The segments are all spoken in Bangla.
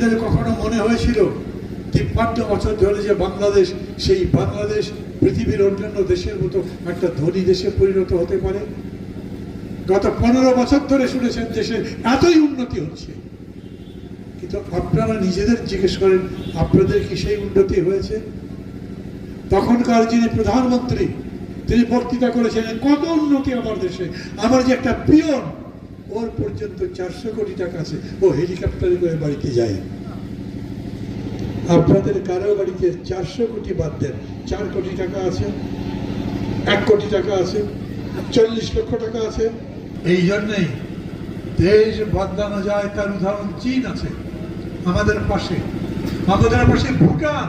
আপনাদের কখনো মনে হয়েছিল তিপ্পান্ন বছর ধরে যে বাংলাদেশ, সেই বাংলাদেশ পৃথিবীর অন্যান্য দেশের মতো একটা ধনী দেশে পরিণত হতে পারে? গত পনেরো বছর ধরে শুনেছেন দেশে এতই উন্নতি হচ্ছে। কিন্তু আপনারা নিজেদের জিজ্ঞেস করেন, আপনাদের কি সেই উন্নতি হয়েছে? তখনকার যিনি প্রধানমন্ত্রী, তিনি বক্তৃতা করেছিলেন, কত উন্নতি আমার দেশে? আমার যে একটা পিয়ন ওর পর্যন্ত চারশো কোটি টাকা আছে। ও হেলিকপ্টারে করে বাড়িতে যায়। আপনাদের কারও বাড়িতে চারশো কোটি বাদ দেন। চার কোটি টাকা আছে, এক কোটি টাকা আছে, চল্লিশ লক্ষ টাকা আছে। এই জন্যেই দেশ বদলানো যায় তার উদাহরণ চীন আছে, আমাদের পাশে। আমাদের পাশে ভুটান।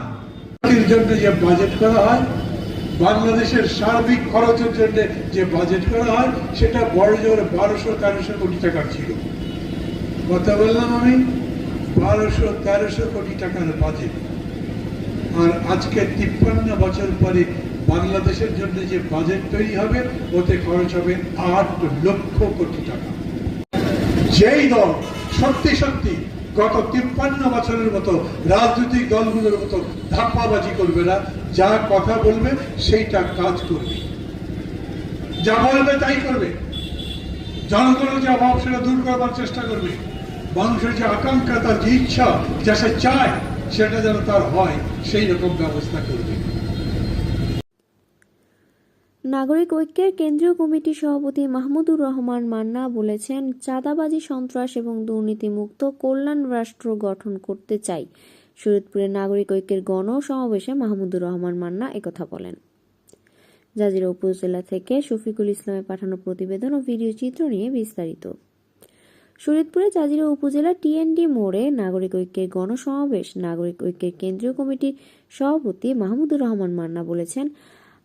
জন্য যে বাজেট করা হয় বাংলাদেশের সার্বিক খরচের জন্য যে বাজেট করা হয়, সেটা বড় জোর বারোশো তেরোশো কোটি টাকার ছিল। কথা বললাম আমি, বারোশো তেরোশো কোটি টাকার বাজেট আর আজকে তিপ্পান্ন বছর পরে বাংলাদেশের জন্য যে বাজেট তৈরি হবে, ওতে খরচ হবে আট লক্ষ কোটি টাকা। যেই দল সত্যি সত্যি গত তিপ্পান্ন বছরের মতো রাজনৈতিক দলগুলোর মতো ধাপ্পাবাজি করবে না যা কথা বলবে, সেইটা কাজ করবে। যা বলবে, তাই করবে। জনগণের যে অভাব, সেটা দূর করবার চেষ্টা করবে। মানুষের যে আকাঙ্ক্ষা, তার যে ইচ্ছা, যা সে চায়, সেটা যেন তার হয়, সেই রকম ব্যবস্থা করবে। নাগরিক ঐক্যের কেন্দ্রীয় কমিটির সভাপতি মাহমুদুর রহমান মান্না বলেছেন, চাঁদাবাজি, সন্ত্রাস এবং দুর্নীতিমুক্ত কল্যাণ রাষ্ট্র গঠন করতে চাই। শরীয়তপুরের নাগরিক ঐক্যের গণ সমাবেশে মাহমুদুর রহমান মান্না একথা বলেন। জাজিরা উপজেলা থেকে শফিকুল ইসলামের পাঠানো প্রতিবেদন ও ভিডিও চিত্র নিয়ে বিস্তারিত। শরীয়তপুরে জাজিরা উপজেলা টিএনডি মোড়ে নাগরিক ঐক্যের গণসমাবেশ, নাগরিক ঐক্যের কেন্দ্রীয় কমিটির সভাপতি মাহমুদুর রহমান মান্না বলেছেন,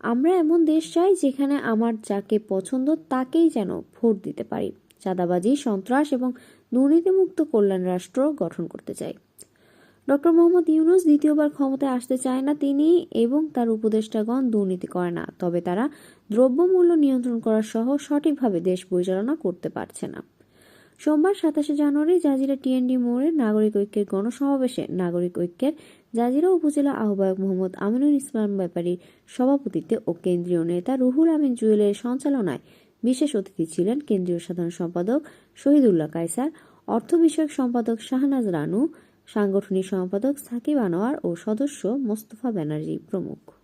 আমরা এমন দেশ চাই যেখানে আমার যাকে পছন্দ তাকেই যেন ভোট দিতে পারি। চাঁদাবাজি, সন্ত্রাস এবং দুর্নীতিমুক্ত কল্যাণ রাষ্ট্র গঠন করতে চাই। ডক্টর মোহাম্মদ ইউনুস দ্বিতীয়বার ক্ষমতায় আসতে চায় না তিনি এবং তার উপদেষ্টাগণ দুর্নীতি করে না, তবে তারা দ্রব্যমূল্য নিয়ন্ত্রণ করা সহ সঠিকভাবে দেশ পরিচালনা করতে পারছে না। সোমবার সাতাশে জানুয়ারি জাজিরা টিএনডি মোড়ে নাগরিক ঐক্যের গণসমাবেশে নাগরিক ঐক্যের জাজিরা উপজেলা আহ্বায়ক মোহাম্মদ আমিনুল ইসলাম ব্যাপারীর সভাপতিত্বে ও কেন্দ্রীয় নেতা রুহুল আমিন জুয়েলের সঞ্চালনায় বিশেষ অতিথি ছিলেন কেন্দ্রীয় সাধারণ সম্পাদক শহীদুল্লাহ কায়সার, অর্থ বিষয়ক সম্পাদক শাহনাজ রানু সাংগঠনিক সম্পাদক সাকিব আনোয়ার ও সদস্য মোস্তফা ব্যানার্জি প্রমুখ।